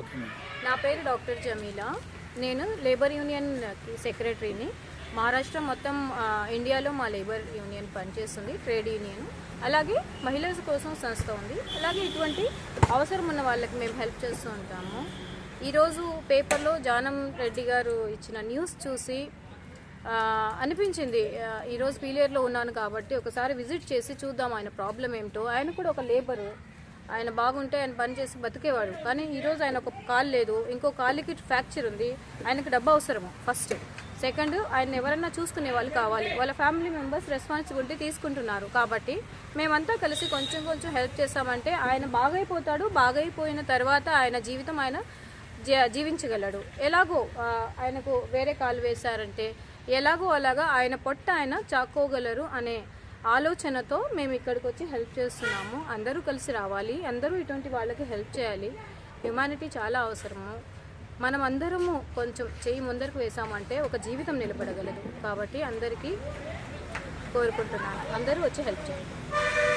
Okay నా పేరు doctor Jamila. నేను లేబర్ యూనియన్ సెక్రటరీని. మహారాష్ట్ర మొత్తం ఇండియాలో మా లేబర్ యూనియన్ పనిచేస్తుంది ట్రేడ్ యూనియన్. అలాగే మహిళల కోసం సంస్థ ఉంది. అలాగే ఇటువంటి అవసరం ఉన్న వాళ్ళకి మేము హెల్ప్ చేస్తూ ఉంటాము. ఈరోజు పేపర్లో జానం రెడ్డి గారు ఇచ్చిన న్యూస్ చూసి అనిపించింది ఈరోజు పీలియర్లో ఉన్నాను కాబట్టి ఒకసారి విజిట్ చేసి చూద్దాం ఆయన ప్రాబ్లం ఏమిటో ఆయన కూడా ఒక లేబరు. ఆయన బాగుంటే ఆయన పని చేసి బతికేవాడు. కానీ ఈరోజు ఆయన ఒక కాలు లేదు. ఇంకో కాలుకి ఫ్రాక్చర్ ఉంది. ఆయనకు డబ్బు అవసరము ఫస్ట్ సెకండ్ ఆయన ఎవరైనా చూసుకునే వాళ్ళు కావాలి. వాళ్ళ ఫ్యామిలీ మెంబర్స్ రెస్పాన్సిబిలిటీ తీసుకుంటున్నారు. కాబట్టి మేమంతా కలిసి కొంచెం కొంచెం హెల్ప్ చేస్తామంటే ఆయన బాగైపోతాడు. బాగైపోయిన తర్వాత ఆయన జీవితం ఆయన జీ- జీవించగలడు. ఎలాగో ఆయనకు వేరే కాలు వేశారంటే ఎలాగో అలాగా ఆయన పొట్ట ఆయన చాక్కోగలరు అనే ఆలోచనతో మేము ఇక్కడికి వచ్చి హెల్ప్ చేస్తున్నాము. అందరూ కలిసి రావాలి. అందరూ ఇటువంటి వాళ్ళకి హెల్ప్ చేయాలి. హ్యుమానిటీ చాలా అవసరము. మనం అందరము కొంచెం చెయ్యి ముందరకు వేసామంటే ఒక జీవితం నిలబడగలదు. కాబట్టి అందరికీ కోరుకుంటున్నాను. అందరూ వచ్చి హెల్ప్ చేయండి.